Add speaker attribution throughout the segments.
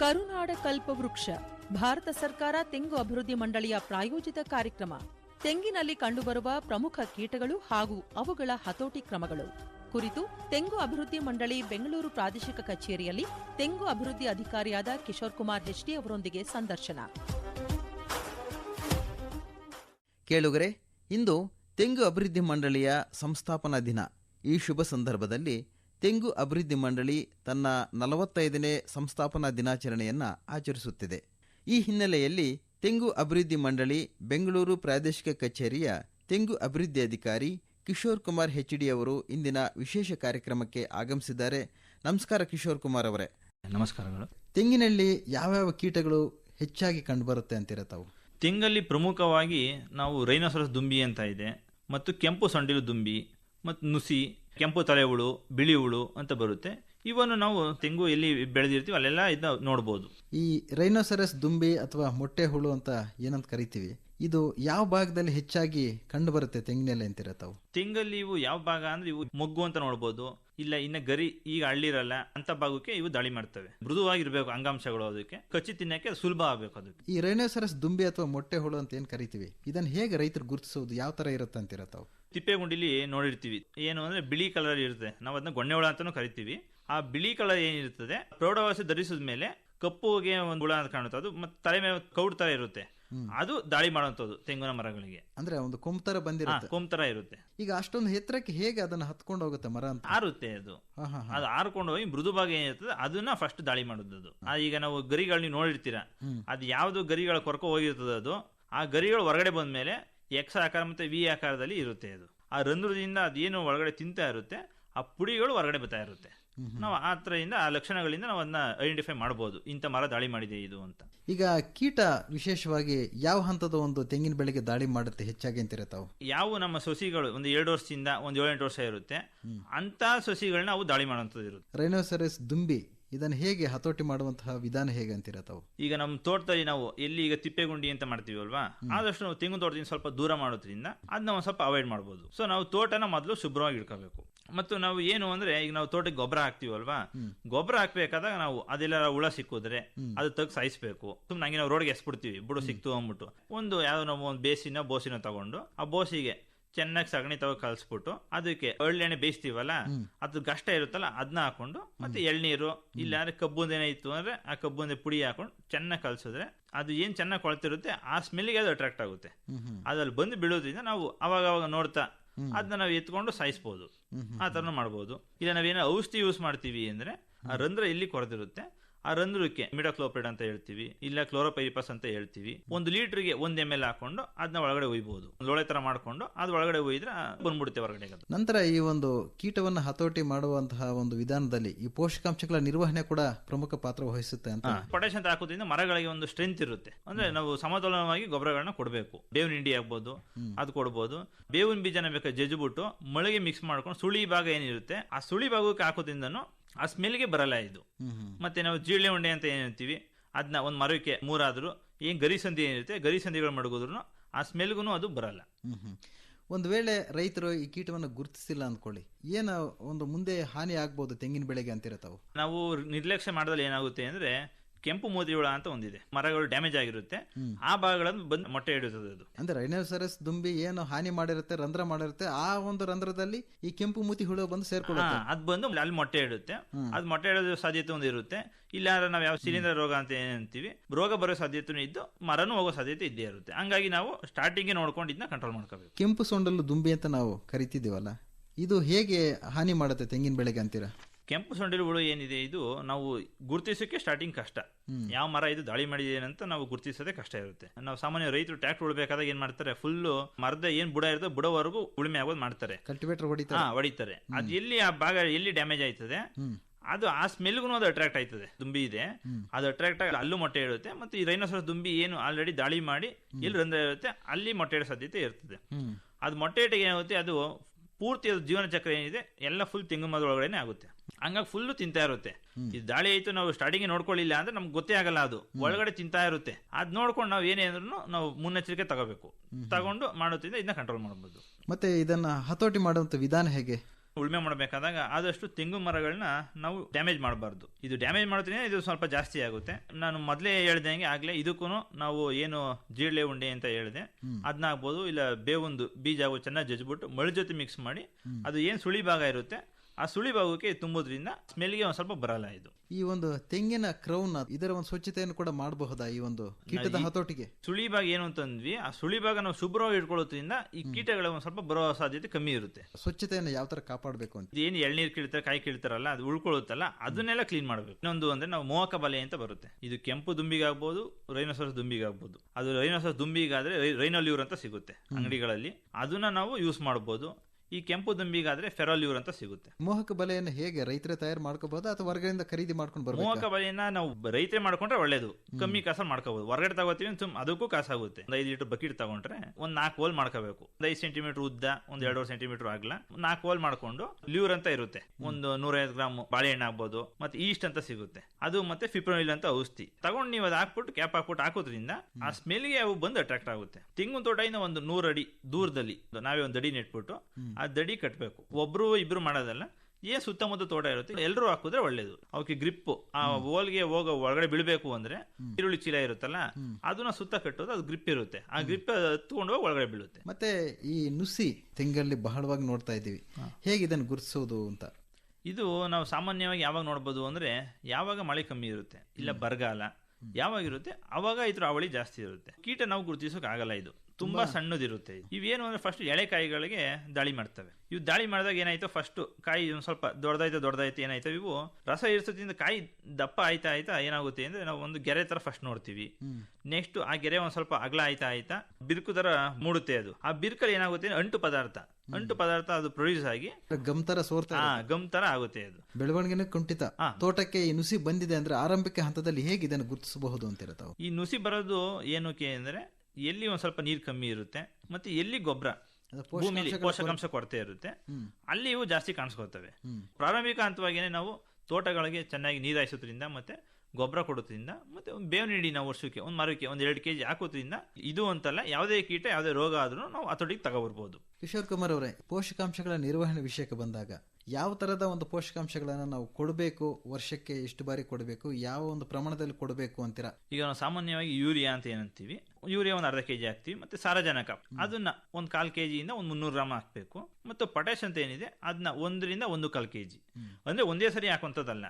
Speaker 1: ಕರುನಾಡ ಕಲ್ಪವೃಕ್ಷ ಭಾರತ ಸರ್ಕಾರ ತೆಂಗು ಅಭಿವೃದ್ಧಿ ಮಂಡಳಿಯ ಪ್ರಾಯೋಜಿತ ಕಾರ್ಯಕ್ರಮ. ತೆಂಗಿನಲ್ಲಿ ಕಂಡುಬರುವ ಪ್ರಮುಖ ಕೀಟಗಳು ಹಾಗೂ ಅವುಗಳ ಹತೋಟಿ ಕ್ರಮಗಳು. ಕುರಿತು ತೆಂಗು ಅಭಿವೃದ್ಧಿ ಮಂಡಳಿ ಬೆಂಗಳೂರು ಪ್ರಾದೇಶಿಕ ಕಚೇರಿಯಲ್ಲಿ ತೆಂಗು ಅಭಿವೃದ್ಧಿ ಅಧಿಕಾರಿಯಾದ ಕಿಶೋರ್ ಕುಮಾರ್ ಹೆಚ್ಡಿ ಅವರೊಂದಿಗೆ ಸಂದರ್ಶನ.
Speaker 2: ಕೇಳುಗರೆ, ಇಂದು ತೆಂಗು ಅಭಿವೃದ್ಧಿ ಮಂಡಳಿಯ ಸಂಸ್ಥಾಪನಾ ದಿನ. ಈ ಶುಭ ಸಂದರ್ಭದಲ್ಲಿ ತೆಂಗು ಅಭಿವೃದ್ಧಿ ಮಂಡಳಿ ತನ್ನ ನಲವತ್ತೈದನೇ ಸಂಸ್ಥಾಪನಾ ದಿನಾಚರಣೆಯನ್ನು ಆಚರಿಸುತ್ತಿದೆ. ಈ ಹಿನ್ನೆಲೆಯಲ್ಲಿ ತೆಂಗು ಅಭಿವೃದ್ಧಿ ಮಂಡಳಿ ಬೆಂಗಳೂರು ಪ್ರಾದೇಶಿಕ ಕಚೇರಿಯ ತೆಂಗು ಅಭಿವೃದ್ಧಿ ಅಧಿಕಾರಿ ಕಿಶೋರ್ ಕುಮಾರ್ ಹೆಚ್ಡಿ ಅವರು ಇಂದಿನ ವಿಶೇಷ ಕಾರ್ಯಕ್ರಮಕ್ಕೆ ಆಗಮಿಸಿದ್ದಾರೆ. ನಮಸ್ಕಾರ ಕಿಶೋರ್ ಕುಮಾರ್ ಅವರೇ.
Speaker 3: ನಮಸ್ಕಾರಗಳು.
Speaker 2: ತೆಂಗಿನಲ್ಲಿ ಯಾವ್ಯಾವ ಕೀಟಗಳು ಹೆಚ್ಚಾಗಿ ಕಂಡುಬರುತ್ತೆ ಅಂತೀರ ತಾವು?
Speaker 3: ತೆಂಗಲ್ಲಿ ಪ್ರಮುಖವಾಗಿ ನಾವು ರೈನೋಸರಸ್ ದುಂಬಿ ಅಂತ ಇದೆ ಮತ್ತು ಕೆಂಪು ಸಂಡಿಲು ದುಂಬಿ ಮತ್ತು ನುಸಿ ಕೆಂಪು ತಲೆ ಹುಳು ಬಿಳಿ ಹುಳು ಅಂತ ಬರುತ್ತೆ. ಇವನ್ನು ನಾವು ತೆಂಗು ಎಲ್ಲಿ ಬೆಳೆದಿರ್ತೀವಿ ಅಲ್ಲೆಲ್ಲ ಇದನ್ನ ನೋಡ್ಬೋದು.
Speaker 2: ಈ ರೈನೋಸರಸ್ ದುಂಬಿ ಅಥವಾ ಮೊಟ್ಟೆ ಹುಳು ಅಂತ ಏನಂತ ಕರಿತೀವಿ ಇದು ಯಾವ ಭಾಗದಲ್ಲಿ ಹೆಚ್ಚಾಗಿ ಕಂಡು ಬರುತ್ತೆ ತೆಂಗಿನಲ್ಲಿ ಅಂತಿರತ್ತವು? ತಾವು
Speaker 3: ತೆಂಗಲ್ಲಿ ಇವು ಯಾವ ಭಾಗ ಅಂದ್ರೆ ಇವು ಮೊಗ್ಗು ಅಂತ ನೋಡ್ಬೋದು. ಇಲ್ಲ ಇನ್ನ ಗರಿ ಈಗ ಹಳ್ಳಿರಲ್ಲ ಅಂತ ಭಾಗಕ್ಕೆ ಇವು ದಾಳಿ ಮಾಡ್ತವೆ. ಮೃದುವಾಗಿರ್ಬೇಕು ಅಂಗಾಂಶಗಳು ಅದಕ್ಕೆ. ಕಚ್ಚಿ ತಿನ್ನಕ್ಕೆ ಸುಲಭ ಆಗ್ಬೇಕು ಅದಕ್ಕೆ.
Speaker 2: ಈ ರೈನೋಸರಸ್ ದುಂಬಿ ಅಥವಾ ಮೊಟ್ಟೆ ಹುಳು ಅಂತ ಏನ್ ಕರಿತೀವಿ? ಇದನ್ನ ಹೇಗೆ ರೈತರು ಗುರುತಿಸುವುದು? ಯಾವ ತರ ಇರುತ್ತೆ ಅಂತೀರ ತಿಪ್ಪೆ
Speaker 3: ತಿಪ್ಪೆಗುಂಡಿಲಿ ನೋಡಿರ್ತೀವಿ. ಏನು ಅಂದ್ರೆ ಬಿಳಿ ಕಲರ್ ಇರುತ್ತೆ. ನಾವು ಅದನ್ನ ಗೊಣ್ಣೆ ಹುಳ ಅಂತಾನು ಕರಿತೀವಿ. ಆ ಬಿಳಿ ಕಲರ್ ಏನಿರುತ್ತದೆ ಪ್ರೌಢವಾಸಿ ಧರಿಸಿದ ಮೇಲೆ ಕಪ್ಪುಗೆ ಒಂದು ಹುಳ ಅಂತ ಕಾಣುತ್ತೆ. ಅದು ಮತ್ತೆ ತಲೆ ಮೇಲೆ ಕೌಡ್ ತರ ಇರುತ್ತೆ. ಅದು ದಾಳಿ ಮಾಡುವಂತದ್ದು ತೆಂಗಿನ ಮರಗಳಿಗೆ.
Speaker 2: ಅಂದ್ರೆ ಒಂದು ಕೊಂಬ್ ತರ
Speaker 3: ಹಾ,
Speaker 2: ಬಂದಿರುತ್ತೆ
Speaker 3: ಕೊಂಬ್ ತರ ಇರುತ್ತೆ.
Speaker 2: ಈಗ ಅಷ್ಟೊಂದು ಎತ್ತರಕ್ಕೆ ಹೇಗೆ ಅದನ್ನ ಹತ್ಕೊಂಡು ಹೋಗುತ್ತೆ ಮರ ಅಂತ?
Speaker 3: ಆರುತ್ತೆ ಅದು. ಅದು ಆರ್ಕೊಂಡು ಹೋಗಿ ಮೃದು ಭಾಗ ಏನಿರ್ತದೆ ಅದನ್ನ ಫಸ್ಟ್ ದಾಳಿ ಮಾಡುದು ಈಗ ನಾವು ಗರಿಗಳು ನೀವು ನೋಡಿರ್ತೀರಾ. ಅದು ಯಾವ್ದು ಗರಿಗಳ ಕೊರಕ ಹೋಗಿರ್ತದೆ ಅದು. ಆ ಗರಿಗಳು ಹೊರಗಡೆ ಬಂದ ಮೇಲೆ ಎಕ್ಸ್ ಆಕಾರ ಮತ್ತೆ ವಿ ಆಕಾರದಲ್ಲಿ ಇರುತ್ತೆ ಅದು. ಆ ರಂಧ್ರದಿಂದ ಅದೇನು ಒಳಗಡೆ ತಿಂತಾ ಇರುತ್ತೆ. ಆ ಪುಡಿಗಳು ಹೊರಗಡೆ ಬರ್ತಾ ಇರುತ್ತೆ. ನಾವು ಆ ಥರದಿಂದ ಆ ಲಕ್ಷಣಗಳಿಂದ ನಾವು ಅದನ್ನ ಐಡೆಂಟಿಫೈ ಮಾಡಬಹುದು ಇಂಥ ಮರ ದಾಳಿ ಮಾಡಿದೆ ಇದು ಅಂತ.
Speaker 2: ಈಗ ಕೀಟ ವಿಶೇಷವಾಗಿ ಯಾವ ಹಂತದ ಒಂದು ತೆಂಗಿನ ಬೆಳೆಗೆ ದಾಳಿ ಮಾಡುತ್ತೆ ಹೆಚ್ಚಾಗಿ ಅಂತ ತಾವು?
Speaker 3: ಯಾವ ನಮ್ಮ ಸೊಸಿಗಳು ಒಂದು ಎರಡು ವರ್ಷದಿಂದ ಒಂದು ಏಳೆಂಟು ವರ್ಷ ಇರುತ್ತೆ. ಅಂತ ಸೊಸಿಗಳನ್ನ ಅವು ದಾಳಿ ಮಾಡುವಂಥದ್ದು ಇರುತ್ತೆ.
Speaker 2: ರೈನೋಸರಸ್ ದುಂಬಿ ಇದನ್ನು ಹೇಗೆ ಹತೋಟಿ ಮಾಡುವಂತಹ ವಿಧಾನ ಹೇಗೆ ಅಂತ ತಾವು?
Speaker 3: ಈಗ ನಮ್ಮ ತೋಟದಲ್ಲಿ ನಾವು ಎಲ್ಲಿ ಈಗ ತಿಪ್ಪೆಗುಂಡಿ ಅಂತ ಮಾಡ್ತೀವಿ ಅಲ್ವಾ ಆದಷ್ಟು ನಾವು ತೆಂಗು ತೋಟದಿಂದ ಸ್ವಲ್ಪ ದೂರ ಮಾಡೋದ್ರಿಂದ ಅದನ್ನ ಒಂದು ಸ್ವಲ್ಪ ಅವಾಯ್ಡ್ ಮಾಡಬಹುದು ಸೊ ನಾವು ತೋಟನ ಮೊದಲು ಶುಭ್ರವಾಗಿ ಇಟ್ಕೋಬೇಕು. ಮತ್ತು ನಾವು ಏನು ಅಂದ್ರೆ ಈಗ ನಾವು ತೋಟಕ್ಕೆ ಗೊಬ್ಬರ ಹಾಕ್ತಿವಲ್ವಾ ಗೊಬ್ಬರ ಹಾಕ್ಬೇಕಾದಾಗ ನಾವು ಅದೆಲ್ಲ ಹುಳ ಸಿಕ್ಕಿದ್ರೆ ಅದು ತಗ್ ಸಾಯಿಸ್ಬೇಕು. ಸುಮ್ಮನೆ ಹಂಗೆ ನಾವು ರೋಡ್ಗೆ ಎಸ್ಬಿಡ್ತೀವಿ. ಬುಡು ಸಿಕ್ತು ಅಂದ್ಬಿಟ್ಟು. ಒಂದು ಯಾವ್ದು ನಾವು ಒಂದು ಬೇಸಿನ ಬೋಸಿನ ತಗೊಂಡು ಆ ಬೋಸಿಗೆ ಚೆನ್ನಾಗಿ ಸಗಣಿ ತಗೋ ಕಲ್ಸ್ಬಿಟ್ಟು ಅದಕ್ಕೆ ಎಳ್ಳೆಣ್ಣೆ ಬೇಯಿಸ್ತೀವಲ್ಲ ಅದ್ರ ಗಷ್ಟ ಇರುತ್ತಲ್ಲ ಅದನ್ನ ಹಾಕೊಂಡು ಮತ್ತೆ ಎಳ್ನೀರು ಇಲ್ಲ ಅಂದ್ರೆ ಏನ ಇತ್ತು ಅಂದ್ರೆ ಆ ಕಬ್ಬುಂದೆ ಪುಡಿ ಹಾಕೊಂಡು ಚೆನ್ನಾಗಿ ಕಲ್ಸಿದ್ರೆ ಅದು ಏನ್ ಚೆನ್ನಾಗಿ ಕೊಳ್ತಿರುತ್ತೆ ಆ ಸ್ಮೆಲ್ಗೆ ಅದು ಅಟ್ರಾಕ್ಟ್ ಆಗುತ್ತೆ. ಅದ್ರಲ್ಲಿ ಬಂದು ಬೀಳೋದ್ರಿಂದ ನಾವು ಅವಾಗ ಅವಾಗ ನೋಡ್ತಾ ಅದನ್ನ ನಾವು ಎತ್ಕೊಂಡು ಸಾಯಿಸ್ಬೋದು. ಆ ಥರನೂ ಮಾಡ್ಬೋದು. ಇಲ್ಲ ನಾವೇನೋ ಔಷಧಿ ಯೂಸ್ ಮಾಡ್ತೀವಿ ಅಂದ್ರೆ ಆ ರಂಧ್ರ ಎಲ್ಲಿ ಕೊರೆದಿರುತ್ತೆ? ಆ ರಂಧ್ರಕ್ಕೆ ಮಿಡಕ್ಲೋಪ್ರಿಡ್ ಅಂತ ಹೇಳ್ತೀವಿ ಇಲ್ಲ ಕ್ಲೋರೋಪೈಪಸ್ ಅಂತ ಹೇಳ್ತೀವಿ. ಒಂದು ಲೀಟರ್ಗೆ ಒಂದ್ ಎಂ ಎಲ್ ಹಾಕೊಂಡು ಅದನ್ನ ಒಳಗಡೆ ಒಯ್ಬಹುದು ಲೋಳೆ ತರ ಮಾಡ್ಕೊಂಡು ಅದ್ ಒಳಗಡೆ ಒಯ್ದ್ರೆ ಬಂದ್ಬಿಡುತ್ತೆ ಹೊರಗಡೆ
Speaker 2: ನಂತರ ಈ ಒಂದು ಕೀಟವನ್ನ ಹತೋಟಿ ಮಾಡುವಂತಹ ಒಂದು ವಿಧಾನದಲ್ಲಿ ಈ ಪೋಷಕಾಂಶಗಳ ನಿರ್ವಹಣೆ ಕೂಡ ಪ್ರಮುಖ ಪಾತ್ರ ವಹಿಸುತ್ತೆ ಅಂತ.
Speaker 3: ಪೊಟ್ಯಾಶ್ ಅಂತ ಹಾಕೋದ್ರಿಂದ ಮರಗಳಿಗೆ ಒಂದು ಸ್ಟ್ರೆಂತ್ ಇರುತ್ತೆ. ಅಂದ್ರೆ ನಾವು ಸಮತೋಲನವಾಗಿ ಗೊಬ್ಬರಗಳನ್ನ ಕೊಡಬೇಕು. ಬೇವಿನ ಹಿಂಡಿ ಆಗ್ಬೋದು ಅದು ಕೊಡ್ಬೋದು. ಬೇವಿನ ಬೀಜನ ಬೇಕಾದ್ರೆ ಜಜ್ಜಿಬಿಟ್ಟು ಮಳೆಗೆ ಮಿಕ್ಸ್ ಮಾಡ್ಕೊಂಡು ಸುಳಿ ಭಾಗ ಏನಿರುತ್ತೆ ಆ ಸುಳಿ ಭಾಗಕ್ಕೆ ಹಾಕೋದ್ರಿಂದನೂ ಆ ಸ್ಮೆಲ್ಗೆ ಬರಲ್ಲ ಇದು. ಮತ್ತೆ ನಾವು ಜೀಳೆ ಉಂಡೆ ಅಂತ ಏನು ಹೇಳ್ತೀವಿ? ಅದನ್ನ ಒಂದು ಮರಕ್ಕೆ ಮೂರಾದ್ರು ಏನ್ ಗರಿ ಸಂಧಿ ಏನಿರುತ್ತೆ ಗರಿ ಸಂಧಿಗಳು ಮಡಗಿದ್ರು ಆ ಸ್ಮೆಲ್ಗೂ ಅದು ಬರಲ್ಲ.
Speaker 2: ಒಂದು ವೇಳೆ ರೈತರು ಈ ಕೀಟವನ್ನು ಗುರುತಿಸಿಲ್ಲ ಅಂದ್ಕೊಳ್ಳಿ ಏನು ಒಂದು ಮುಂದೆ ಹಾನಿ ಆಗ್ಬೋದು ತೆಂಗಿನ ಬೆಳೆಗೆ ಅಂತೀರ ತಾವು?
Speaker 3: ನಾವು ನಿರ್ಲಕ್ಷ್ಯ ಮಾಡಿದಲ್ಲಿ ಏನಾಗುತ್ತೆ ಅಂದ್ರೆ ಕೆಂಪು ಮೋದಿ ಹುಳ ಅಂತ ಒಂದಿದೆ. ಮರಗಳು ಡ್ಯಾಮೇಜ್ ಆಗಿರುತ್ತೆ. ಆ ಭಾಗಗಳನ್ನು ಬಂದು ಮೊಟ್ಟೆ ಇಡುತ್ತದೆ ಅದು.
Speaker 2: ಅಂದ್ರೆ ರೈನೋಸರಸ್ ದುಂಬಿ ಏನು ಹಾನಿ ಮಾಡಿರುತ್ತೆ ರಂಧ್ರ ಮಾಡಿರುತ್ತೆ ಆ ಒಂದು ರಂಧ್ರದಲ್ಲಿ ಈ ಕೆಂಪು ಮೂತಿ ಹುಳು ಬಂದು ಸೇರ್ಕೊಳ್ಳುತ್ತೆ.
Speaker 3: ಅದು ಬಂದು ಅಲ್ಲಿ ಮೊಟ್ಟೆ ಇಡುತ್ತೆ. ಅದು ಮೊಟ್ಟೆ ಇಡೋ ಸಾಧ್ಯತೆ ಒಂದು ಇರುತ್ತೆ. ಇಲ್ಲ ಅಂದ್ರೆ ನಾವು ಯಾವ ಶಿಲೀಂಧ್ರ ರೋಗ ಅಂತ ಏನಂತೀವಿ ರೋಗ ಬರೋ ಸಾಧ್ಯತೆ ಇದ್ದು ಮರನೂ ಹೋಗೋ ಸಾಧ್ಯತೆ ಇದ್ದೇ ಇರುತ್ತೆ. ಹಂಗಾಗಿ ನಾವು ಸ್ಟಾರ್ಟಿಂಗ್ ನೋಡ್ಕೊಂಡು ಇದನ್ನ ಕಂಟ್ರೋಲ್ ಮಾಡ್ಕೋಬೇಕು.
Speaker 2: ಕೆಂಪು ಸೊಂಡಲು ದುಂಬಿ ಅಂತ ನಾವು ಕರಿತಿದ್ದೀವಲ್ಲ ಇದು ಹೇಗೆ ಹಾನಿ ಮಾಡುತ್ತೆ ತೆಂಗಿನ ಬೆಳೆಗೆ ಅಂತೀರಾ?
Speaker 3: ಕೆಂಪು ಸೊಂಡಿಲು ಹುಳು ಏನಿದೆ ಇದು ನಾವು ಗುರುತಿಸೋಕೆ ಸ್ಟಾರ್ಟಿಂಗ್ ಕಷ್ಟ. ಯಾವ ಮರ ಇದು ದಾಳಿ ಮಾಡಿದೆ ಅಂತ ನಾವು ಗುರುತಿಸೋದೇ ಕಷ್ಟ ಇರುತ್ತೆ. ನಾವು ಸಾಮಾನ್ಯ ರೈತರು ಟ್ಯಾಕ್ಟರ್ ಉಳ್ಬೇಕಾದಾಗ ಏನ್ ಮಾಡ್ತಾರೆ ಫುಲ್ಲು ಮರದ ಏನ್ ಬುಡ ಇರುತ್ತೆ ಬುಡವರೆಗೂ ಉಳುಮೆ ಆಗೋದು ಮಾಡ್ತಾರೆ.
Speaker 2: ಕಲ್ಟಿವೇಟರ್ ಹೊಡಿತಾರೆ.
Speaker 3: ಅದು ಎಲ್ಲಿ ಆ ಭಾಗ ಎಲ್ಲಿ ಡ್ಯಾಮೇಜ್ ಆಯ್ತದೆ ಅದು ಆ ಸ್ಮೆಲ್ಗೂ ಅದು ಅಟ್ರಾಕ್ಟ್ ಆಯ್ತದೆ. ದುಂಬಿ ಇದೆ ಅದು ಅಟ್ರಾಕ್ಟ್ ಆಗಿ ಅಲ್ಲೂ ಮೊಟ್ಟೆ ಇಡುತ್ತೆ ಮತ್ತೆ ಈ ರೈನೋಸರಸ್ ದುಂಬಿ ಏನು ಆಲ್ರೆಡಿ ದಾಳಿ ಮಾಡಿ ಎಲ್ಲಿ ರಂಧ್ರ ಇರುತ್ತೆ ಅಲ್ಲಿ ಮೊಟ್ಟೆ ಇಡೋ ಸಾಧ್ಯತೆ ಇರ್ತದೆ. ಅದು ಮೊಟ್ಟೆ ಇಟ್ಟಿಗೆ ಏನಾಗುತ್ತೆ ಅದು ಪೂರ್ತಿ ಅದು ಜೀವನ ಚಕ್ರ ಏನಿದೆ ಎಲ್ಲ ಫುಲ್ ತೆಂಗು ಮರದ ಆಗುತ್ತೆ. ಹಂಗಾಗಿ ಫುಲ್ಲು ತಿಂತಾ ಇರುತ್ತೆ. ಇದು ದಾಳಿ ಆಯ್ತು ನಾವು ಸ್ಟಾರ್ಟಿಂಗ್ ನೋಡ್ಕೊಳ್ಳಿಲ್ಲ ಅಂದ್ರೆ ನಮ್ಗೆ ಗೊತ್ತೇ ಆಗಲ್ಲ ಅದು. ಒಳಗಡೆ ತಿಂತಾ ಇರುತ್ತೆ. ಅದ್ ನೋಡ್ಕೊಂಡು ನಾವು ಏನೇ ಅಂದ್ರೂ ನಾವು ಮುನ್ನೆಚ್ಚರಿಕೆ ತಗೋಬೇಕು. ತಗೊಂಡು ಮಾಡೋದ್ರಿಂದ ಇದನ್ನ ಕಂಟ್ರೋಲ್ ಮಾಡಬಹುದು
Speaker 2: ಮತ್ತೆ ಇದನ್ನ ಹತೋಟಿ ಮಾಡುವಂತ ವಿಧಾನ ಹೇಗೆ?
Speaker 3: ಉಳುಮೆ ಮಾಡಬೇಕಾದಾಗ ಆದಷ್ಟು ತೆಂಗು ಮರಗಳನ್ನ ನಾವು ಡ್ಯಾಮೇಜ್ ಮಾಡಬಾರ್ದು. ಇದು ಡ್ಯಾಮೇಜ್ ಮಾಡೋದ್ರಿಂದ ಇದು ಸ್ವಲ್ಪ ಜಾಸ್ತಿ ಆಗುತ್ತೆ. ನಾನು ಮೊದಲೇ ಹೇಳ್ದಂಗೆ ಆಗ್ಲೇ ಇದಕ್ಕೂ ನಾವು ಏನು ಜೀರ್ಳೆ ಉಂಡೆ ಅಂತ ಹೇಳಿದೆ. ಅದನ್ನ ಆಗ್ಬೋದು ಇಲ್ಲ ಬೇವೊಂದು ಬೀಜ ಚೆನ್ನಾಗಿ ಜಜ್ಬಿಟ್ಟು ಮಳೆ ಜೊತೆ ಮಿಕ್ಸ್ ಮಾಡಿ ಅದು ಏನು ಸುಳಿ ಭಾಗ ಇರುತ್ತೆ ಆ ಸುಳಿ ಭಾಗಕ್ಕೆ ತುಂಬೋದ್ರಿಂದ ಸ್ಮೆಲ್ಗೆ ಒಂದ್ ಸ್ವಲ್ಪ ಬರಲ್ಲ ಇದು.
Speaker 2: ಈ ಒಂದು ತೆಂಗಿನ ಕ್ರೌನ್ ಇದರ ಒಂದು ಸ್ವಚ್ಛತೆಯನ್ನು ಕೂಡ ಮಾಡಬಹುದಾ ಈ ಒಂದು ಕೀಟದ ಹತೋಟಿಗೆ?
Speaker 3: ಸುಳಿ ಭಾಗ ಏನು ಅಂತಂದ್ವಿ ಆ ಸುಳಿ ಭಾಗ ನಾವು ಶುಭ್ರವಾಗಿ ಇಟ್ಕೊಳ್ಳೋದ್ರಿಂದ ಈ ಕೀಟಗಳ ಒಂದ್ ಸ್ವಲ್ಪ ಬರೋ ಸಾಧ್ಯತೆ ಕಮ್ಮಿ ಇರುತ್ತೆ.
Speaker 2: ಸ್ವಚ್ಛತೆಯನ್ನು ಯಾವ ತರ ಕಾಪಾಡಬೇಕು ಅಂತ?
Speaker 3: ಏನು ಎಳ್ನೀರ್ ಕೀಳ್ತಾರೆ ಕಾಯಿ ಕೀಳ್ತಾರಲ್ಲ ಅದು ಉಳ್ಕೊಳ್ಳುತ್ತಲ್ಲ ಅದನ್ನೆಲ್ಲ ಕ್ಲೀನ್ ಮಾಡಬೇಕು. ಇನ್ನೊಂದು ಅಂದ್ರೆ ನಾವು ಮೋಹಕ ಬಲೆ ಅಂತ ಬರುತ್ತೆ. ಇದು ಕೆಂಪು ದುಂಬಿಗಾಗ್ಬೋದು ರೈನೋಸರಸ್ ದುಂಬಿಗಾಗ್ಬೋದು. ಅದು ರೈನೋಸರಸ್ ದುಂಬಿಗಾದ್ರೆ ರೈನೋಲ್ಯೂರ್ ಅಂತ ಸಿಗುತ್ತೆ ಅಂಗಡಿಗಳಲ್ಲಿ. ಅದನ್ನ ನಾವು ಯೂಸ್ ಮಾಡಬಹುದು ಈ ಕೆಂಪು ದುಂಬಿಗಾದ್ರೆ ಫೆರೋಲ್ಯೂರ್ ಅಂತ ಸಿಗುತ್ತೆ.
Speaker 2: ಮೋಹಕ ಬಲೆಯನ್ನು ಹೇಗೆ ರೈತರೇ ತಯಾರು ಮಾಡ್ಕೋಬಹುದು ಅಥವಾ ಹೊರಗಡೆಯಿಂದ ಖರೀದಿ ಮಾಡ್ಕೊಂಡು
Speaker 3: ಮೋಹಕ
Speaker 2: ಬರ್ಬೇಕು
Speaker 3: ಬಲೆಯನ್ನ ನಾವು ರೈತರೇ ಮಾಡ್ಕೊಂಡ್ರೆ ಒಳ್ಳೇದು. ಕಮ್ಮಿ ಕಾಸಲ್ಲಿ ಮಾಡ್ಕೋಬಹುದು. ಹೊರಗಡೆ ತಗೋತೀವಿ ಸುಮ್ ಅದಕ್ಕೂ ಕಾಸಾಗುತ್ತೆ. ಒಂದ್ ಐದು ಲೀಟರ್ ಬಕೆಟ್ ತಗೊಂಡ್ರೆ ಒಂದ್ ನಾಲ್ಕು ಹೋಲ್ ಮಾಡ್ಕೋಬೇಕು. ಒಂದ್ ಐದು ಸೆಂಟಿಮೀಟರ್ ಉದ್ದ ಒಂದ್ ಎರಡೂವರೆ ಸೆಂಟಿಮೀಟರ್ ಆಗ್ಲ ನಾಲ್ಕು ಹೋಲ್ ಮಾಡ್ಕೊಂಡು ಲ್ಯೂರ್ ಅಂತ ಇರುತ್ತೆ. ಒಂದು ನೂರೈವತ್ತು ಗ್ರಾಮ್ ಬಾಳೆಹಣ್ಣು ಆಗ್ಬೋದು ಮತ್ತೆ ಈಸ್ಟ್ ಅಂತ ಸಿಗುತ್ತೆ. ಅದು ಮತ್ತೆ ಫಿಪ್ರೋಯಿಲ್ ಅಂತ ಔಷಧಿ. ತಗೊಂಡು ನೀವು ಅದು ಹಾಕ್ಬಿಟ್ಟು ಕ್ಯಾಪ್ ಹಾಕ್ಬಿಟ್ಟು ಹಾಕೋದ್ರಿಂದ ಆ ಸ್ಮೆಲ್ಗೆ ಅವು ಬಂದು ಅಟ್ರಾಕ್ಟ್ ಆಗುತ್ತೆ. ತೆಂಗಿನ ತೋಟದಿಂದ ಒಂದು ನೂರಡಿ ಅಡಿ ದೂರದಲ್ಲಿ ನಾವೇ ಒಂದು ಅಡಿ ನೆಟ್ಬಿಟ್ಟು ಆ ದಡಿ ಕಟ್ಟಬೇಕು ಒಬ್ರು ಇಬ್ರು ಮಾಡೋದಲ್ಲ. ಏ ಸುತ್ತಮುತ್ತ ತೋಟ ಇರುತ್ತೆ. ಎಲ್ಲರೂ ಹಾಕಿದ್ರೆ ಒಳ್ಳೇದು. ಅವಕ್ಕೆ ಗ್ರಿಪ್ ಆ ಹೋಲ್ಗೆ ಹೋಗೋ ಒಳಗಡೆ ಬೀಳ್ಬೇಕು ಅಂದ್ರೆ ಈರುಳ್ಳಿ ಚೀಲ ಇರುತ್ತಲ್ಲ ಅದನ್ನ ಸುತ್ತ ಕಟ್ಟೋದು ಅದು ಗ್ರಿಪ್ ಇರುತ್ತೆ. ಆ ಗ್ರಿಪ್ ಹತ್ಕೊಂಡು ಹೋಗಿ ಒಳಗಡೆ ಬೀಳುತ್ತೆ.
Speaker 2: ಮತ್ತೆ ಈ ನುಸಿ ತೆಂಗಲ್ಲಿ ಬಹಳವಾಗಿ ನೋಡ್ತಾ ಇದ್ದೀವಿ. ಹೇಗೆ ಇದನ್ನು ಗುರುತಿಸೋದು ಅಂತ?
Speaker 3: ಇದು ನಾವು ಸಾಮಾನ್ಯವಾಗಿ ಯಾವಾಗ ನೋಡ್ಬೋದು ಅಂದ್ರೆ ಯಾವಾಗ ಮಳೆ ಕಮ್ಮಿ ಇರುತ್ತೆ ಇಲ್ಲ ಬರಗಾಲ ಯಾವಾಗ ಇರುತ್ತೆ ಅವಾಗ ಇದ್ರ ಅವಳಿ ಜಾಸ್ತಿ ಇರುತ್ತೆ. ಕೀಟ ನಾವು ಗುರುತಿಸೋಕೆ ಆಗಲ್ಲ ಇದು. ತುಂಬಾ ಸಣ್ಣದಿರುತ್ತೆ ಇವೇನು ಅಂದ್ರೆ ಫಸ್ಟ್ ಎಳೆ ಕಾಯಿಗಳಿಗೆ ದಾಳಿ ಮಾಡ್ತವೆ. ಇವು ದಾಳಿ ಮಾಡಿದಾಗ ಏನಾಯ್ತು ಫಸ್ಟ್ ಕಾಯಿ ಒಂದ್ ಸ್ವಲ್ಪ ದೊಡ್ಡದಾಯ್ತು ದೊಡ್ಡದಾಯ್ತು ಏನಾಯ್ತು ಇವು ರಸ ಇರ್ಸೋದ್ರಿಂದ ಕಾಯಿ ದಪ್ಪ ಆಯ್ತಾ ಆಯ್ತಾ ಏನಾಗುತ್ತೆ ಅಂದ್ರೆ ನಾವು ಒಂದು ಗೆರೆ ತರ ಫಸ್ಟ್ ನೋಡ್ತೀವಿ. ನೆಕ್ಸ್ಟ್ ಆ ಗೆರೆ ಒಂದ್ ಸ್ವಲ್ಪ ಅಗಲ ಆಯ್ತಾ ಆಯ್ತಾ ಬಿರುಕು ತರ ಮೂಡುತ್ತೆ ಅದು. ಆ ಬಿರುಕಲ್ಲಿ ಏನಾಗುತ್ತೆ ಅಂಟು ಪದಾರ್ಥ. ಅಂಟು ಪದಾರ್ಥ ಅದು ಪ್ರೊಡ್ಯೂಸ್ ಆಗಿ
Speaker 2: ಗಮ್ ತರ ಸೋರ್ತಾ.
Speaker 3: ಗಮ್ ತರ ಆಗುತ್ತೆ ಅದು.
Speaker 2: ಬೆಳವಣಿಗೆನ ಕುಂಠಿತ. ತೋಟಕ್ಕೆ ಈ ನುಸಿ ಬಂದಿದೆ ಅಂದ್ರೆ ಆರಂಭಿಕ ಹಂತದಲ್ಲಿ ಹೇಗೆ ಇದನ್ನು ಗುರುತಿಸಬಹುದು ಅಂತ ತಾವು
Speaker 3: ಈ ನುಸಿ ಬರೋದು ಏನಕ್ಕೆ ಅಂದ್ರೆ ಎಲ್ಲಿ ಒಂದು ಸ್ವಲ್ಪ ನೀರು ಕಮ್ಮಿ ಇರುತ್ತೆ ಮತ್ತೆ ಎಲ್ಲಿ ಗೊಬ್ಬರ
Speaker 2: ಭೂಮಿಯಲ್ಲಿ
Speaker 3: ಭೂಮಿಲಿ ಪೋಷಕಾಂಶ ಕೊರತೆ ಇರುತ್ತೆ. ಅಲ್ಲಿ ಇವು ಜಾಸ್ತಿ ಕಾಣಿಸ್ಕೊಳ್ತವೆ. ಪ್ರಾರಂಭಿಕ ಹಂತವಾಗಿಯೇ ನಾವು ತೋಟಗಳಿಗೆ ಚೆನ್ನಾಗಿ ನೀರು ಹಾಯಿಸೋದ್ರಿಂದ ಮತ್ತೆ ಗೊಬ್ಬರ ಕೊಡೋದ್ರಿಂದ ಮತ್ತೆ ಒಂದು ಬೇವಿನ ಹಿಡಿ ನಾವು ವರ್ಷಕ್ಕೆ ಒಂದು ಮರಕ್ಕೆ ಒಂದು ಎರಡು ಕೆಜಿ ಹಾಕೋದ್ರಿಂದ ಇದು ಅಂತಲ್ಲ ಯಾವುದೇ ಕೀಟ ಯಾವುದೇ ರೋಗ ಆದ್ರೂ ನಾವು ಹತೋಟಿಗೆ ತಗೋಬರ್ಬೋದು
Speaker 2: ಕಿಶೋರ್ ಕುಮಾರ್ ಅವರೇ ಪೋಷಕಾಂಶಗಳ ನಿರ್ವಹಣೆ ವಿಷಯಕ್ಕೆ ಬಂದಾಗ ಯಾವ ತರದ ಒಂದು ಪೋಷಕಾಂಶಗಳನ್ನ ನಾವು ಕೊಡಬೇಕು ವರ್ಷಕ್ಕೆ ಎಷ್ಟು ಬಾರಿ ಕೊಡಬೇಕು ಯಾವ ಒಂದು ಪ್ರಮಾಣದಲ್ಲಿ ಕೊಡಬೇಕು ಅಂತೀರಾ?
Speaker 3: ಈಗ ನಾವು ಸಾಮಾನ್ಯವಾಗಿ ಯೂರಿಯಾ ಅಂತ ಏನಂತೀವಿ. ಯೂರಿಯಾ ಒಂದು ಅರ್ಧ ಕೆಜಿ ಹಾಕ್ತೀವಿ ಮತ್ತೆ ಸಾರಜನಕ. ಅದನ್ನ ಒಂದ್ ಕಾಲ್ ಕೆಜಿಯಿಂದ ಒಂದ್ ಮುನ್ನೂರು ಗ್ರಾಮ್ ಹಾಕ್ಬೇಕು. ಮತ್ತು ಪೊಟ್ಯಾಶ್ ಅಂತ ಏನಿದೆ ಅದನ್ನ ಒಂದರಿಂದ ಒಂದು ಕಾಲ್ ಕೆಜಿ. ಅಂದ್ರೆ ಒಂದೇ ಸರಿ ಹಾಕುವಂಥದ್ದಲ್ಲ.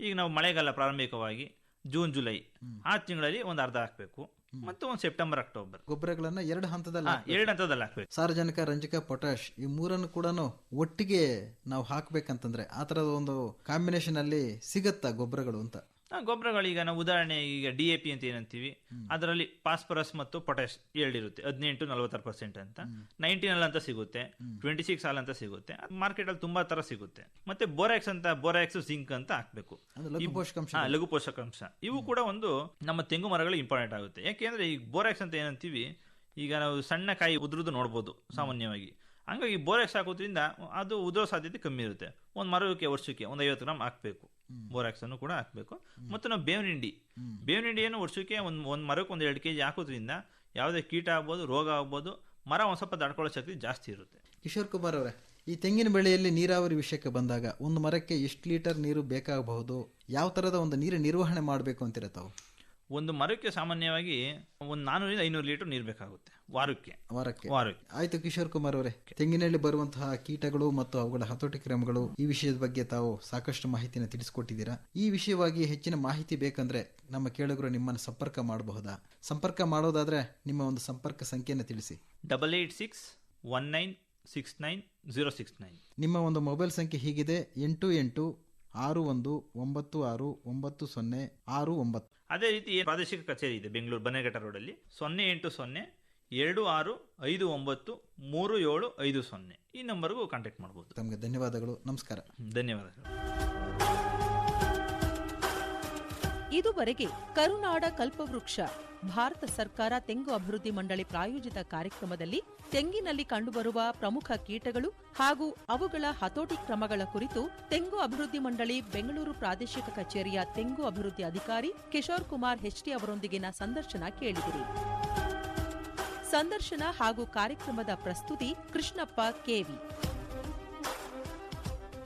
Speaker 3: ಈಗ ನಾವು ಮಳೆಗಾಲ ಪ್ರಾರಂಭಿಕವಾಗಿ ಜೂನ್ ಜುಲೈ ಆ ತಿಂಗಳಲ್ಲಿ ಒಂದು ಅರ್ಧ ಹಾಕ್ಬೇಕು. ಮತ್ತು ಒಂದು ಸೆಪ್ಟೆಂಬರ್ ಅಕ್ಟೋಬರ್.
Speaker 2: ಗೊಬ್ಬರಗಳನ್ನ ಎರಡು ಹಂತದಲ್ಲಿ.
Speaker 3: ಎರಡು ಹಂತದಲ್ಲಿ ಹಾಕ್ಬೇಕು.
Speaker 2: ಸಾರ್ವಜನಿಕ ರಂಜಕ ಪೊಟ್ಯಾಶ್ ಈ ಮೂರನ್ನು ಕೂಡ ಒಟ್ಟಿಗೆ ನಾವು ಹಾಕ್ಬೇಕಂತಂದ್ರೆ ಆ ತರದ ಒಂದು ಕಾಂಬಿನೇಷನ್ ಅಲ್ಲಿ ಸಿಗತ್ತಾ ಗೊಬ್ಬರಗಳು ಅಂತ?
Speaker 3: ಆ, ಗೊಬ್ಬರಗಳು ಈಗ ನಾವು ಉದಾಹರಣೆ ಈಗ ಡಿ ಎ ಪಿ ಅಂತ ಏನಂತೀವಿ ಅದರಲ್ಲಿ ಫಾಸ್ಫರಸ್ ಮತ್ತು ಪೊಟ್ಯಾಶ್ ಎರಡಿರುತ್ತೆ ಹದಿನೆಂಟು ನಲವತ್ತಾರು ಪರ್ಸೆಂಟ್ ಅಂತ. ನೈನ್ಟೀನ್ ಅಂತ ಸಿಗುತ್ತೆ ಟ್ವೆಂಟಿ ಸಿಕ್ಸ್ ಅಲ್ಲಿ ಅಂತ ಸಿಗುತ್ತೆ. ಮಾರ್ಕೆಟ್ ಅಲ್ಲಿ ತುಂಬಾ ತರ ಸಿಗುತ್ತೆ. ಮತ್ತೆ ಬೋರಾಕ್ಸ್ ಅಂತ ಬೋರಾಕ್ಸ್ ಜಿಂಕ್ ಅಂತ ಹಾಕ್ಬೇಕು.
Speaker 2: ಲಘು ಪೋಷಕಾಂಶ.
Speaker 3: ಲಘು ಪೋಷಕಾಂಶ. ಇವು ಕೂಡ ಒಂದು ನಮ್ಮ ತೆಂಗು ಮರಗಳು ಇಂಪಾರ್ಟೆಂಟ್ ಆಗುತ್ತೆ. ಯಾಕೆಂದ್ರೆ ಈ ಬೋರಾಕ್ಸ್ ಅಂತ ಏನಂತೀವಿ ಈಗ ನಾವು ಸಣ್ಣ ಕಾಯಿ ಉದುರುದು ನೋಡ್ಬೋದು ಸಾಮಾನ್ಯವಾಗಿ. ಹಂಗಾಗಿ ಬೋರಾಕ್ಸ್ ಹಾಕೋದ್ರಿಂದ ಅದು ಉದುರೋ ಸಾಧ್ಯತೆ ಕಮ್ಮಿ ಇರುತ್ತೆ. ಒಂದು ಮರಕ್ಕೆ ವರ್ಷಕ್ಕೆ ಒಂದು ಐವತ್ತು ಗ್ರಾಮ್ ಹಾಕ್ಬೇಕು. ಬೋರಾಕ್ಸ್ ಅನ್ನು ಕೂಡ ಹಾಕ್ಬೇಕು. ಮತ್ತು ನಾವು ಬೇವಿನ ಹಿಂಡಿ ಬೇವಿನ ಹಿಂಡಿಯನ್ನು ವರ್ಷಕ್ಕೆ ಒಂದು ಒಂದು ಮರಕ್ಕೆ ಒಂದು ಎರಡು ಕೆಜಿ ಹಾಕೋದ್ರಿಂದ ಯಾವುದೇ ಕೀಟ ಆಗ್ಬೋದು ರೋಗ ಆಗ್ಬೋದು ಮರ ಒಂದು ಸ್ವಲ್ಪ ತಡ್ಕೊಳ್ಳೋ ಶಕ್ತಿ ಜಾಸ್ತಿ ಇರುತ್ತೆ.
Speaker 2: ಕಿಶೋರ್ ಕುಮಾರ್ ಅವರೇ ಈ ತೆಂಗಿನ ಬೆಳೆಯಲ್ಲಿ ನೀರಾವರಿ ವಿಷಯಕ್ಕೆ ಬಂದಾಗ ಒಂದು ಮರಕ್ಕೆ ಎಷ್ಟು ಲೀಟರ್ ನೀರು ಬೇಕಾಗಬಹುದು? ಯಾವ ತರದ ಒಂದು ನೀರು ನಿರ್ವಹಣೆ ಮಾಡಬೇಕು ಅಂತಿರತ್ತವು ತಾವು?
Speaker 3: ಒಂದು ಮರಕ್ಕೆ ಸಾಮಾನ್ಯವಾಗಿ ಒಂದು ನಾನೂರಿಂದ ಐನೂರು ಲೀಟರ್ ನೀರು ಬೇಕಾಗುತ್ತೆ ವಾರಕ್ಕೆ.
Speaker 2: ವಾರಕ್ಕೆ.
Speaker 3: ವಾರಕ್ಕೆ.
Speaker 2: ಆಯ್ತು ಕಿಶೋರ್ ಕುಮಾರ್ ಅವರೇ. ತೆಂಗಿನಲ್ಲಿ ಬರುವಂತಹ ಕೀಟಗಳು ಮತ್ತು ಅವುಗಳ ಹತೋಟಿ ಕ್ರಮಗಳು ಈ ವಿಷಯದ ಬಗ್ಗೆ ತಾವು ಸಾಕಷ್ಟು ಮಾಹಿತಿಯನ್ನು ತಿಳಿಸಿಕೊಟ್ಟಿದ್ದೀರಾ? ಈ ವಿಷಯವಾಗಿ ಹೆಚ್ಚಿನ ಮಾಹಿತಿ ಬೇಕಂದ್ರೆ ನಮ್ಮ ಕೇಳುಗರು ನಿಮ್ಮನ್ನು ಸಂಪರ್ಕ ಮಾಡಬಹುದಾ? ಸಂಪರ್ಕ ಮಾಡೋದಾದ್ರೆ ನಿಮ್ಮ ಒಂದು ಸಂಪರ್ಕ ಸಂಖ್ಯೆಯನ್ನು ತಿಳಿಸಿ.
Speaker 3: Double eight six one nine six nine zero six nine.
Speaker 2: ನಿಮ್ಮ ಒಂದು ಮೊಬೈಲ್ ಸಂಖ್ಯೆ ಹೀಗಿದೆ ಎಂಟು ಎಂಟು ಆರು ಒಂದು ಒಂಬತ್ತು ಆರು ಒಂಬತ್ತು ಸೊನ್ನೆ ಆರು ಒಂಬತ್ತು.
Speaker 3: ಅದೇ ರೀತಿ ಪ್ರಾದೇಶಿಕ ಕಚೇರಿ ಇದೆ ಬೆಂಗಳೂರು ಬನ್ನೇಘಟ್ಟ ರೋಡಲ್ಲಿ. ಸೊನ್ನೆ ಎಂಟು ಸೊನ್ನೆ ಎರಡು ಆರು ಐದು ಒಂಬತ್ತು ಮೂರು ಏಳು ಐದು ಸೊನ್ನೆ. ಈ ನಂಬರ್ಗೂ ಕಾಂಟ್ಯಾಕ್ಟ್ ಮಾಡ್ಬೋದು.
Speaker 2: ತಮಗೆ ಧನ್ಯವಾದಗಳು. ನಮಸ್ಕಾರ.
Speaker 3: ಧನ್ಯವಾದಗಳು.
Speaker 1: ಇದುವರೆಗೆ ಕರುನಾಡ ಕಲ್ಪವೃಕ್ಷ ಭಾರತ ಸರ್ಕಾರ ತೆಂಗು ಅಭಿವೃದ್ಧಿ ಮಂಡಳಿ ಪ್ರಾಯೋಜಿತ ಕಾರ್ಯಕ್ರಮದಲ್ಲಿ ತೆಂಗಿನಲ್ಲಿ ಕಂಡುಬರುವ ಪ್ರಮುಖ ಕೀಟಗಳು ಹಾಗೂ ಅವುಗಳ ಹತೋಟಿ ಕ್ರಮಗಳ ಕುರಿತು ತೆಂಗು ಅಭಿವೃದ್ಧಿ ಮಂಡಳಿ ಬೆಂಗಳೂರು ಪ್ರಾದೇಶಿಕ ಕಚೇರಿಯ ತೆಂಗು ಅಭಿವೃದ್ಧಿ ಅಧಿಕಾರಿ ಕಿಶೋರ್ ಕುಮಾರ್ ಹೆಚ್ಟಿ ಅವರೊಂದಿಗಿನ ಸಂದರ್ಶನ ಕೇಳಿದಿರಿ. ಸಂದರ್ಶನ ಹಾಗೂ ಕಾರ್ಯಕ್ರಮದ ಪ್ರಸ್ತುತಿ ಕೃಷ್ಣಪ್ಪ, ಕೆವಿ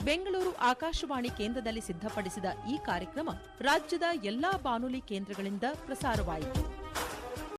Speaker 1: ಬೆಂಗಳೂರು ಆಕಾಶವಾಣಿ ಕೇಂದ್ರದಲ್ಲಿ ಸಿದ್ಧಪಡಿಸಿದ ಈ ಕಾರ್ಯಕ್ರಮ ರಾಜ್ಯದ ಎಲ್ಲಾ ಬಾನುಲಿ ಕೇಂದ್ರಗಳಿಂದ ಪ್ರಸಾರವಾಯಿತು.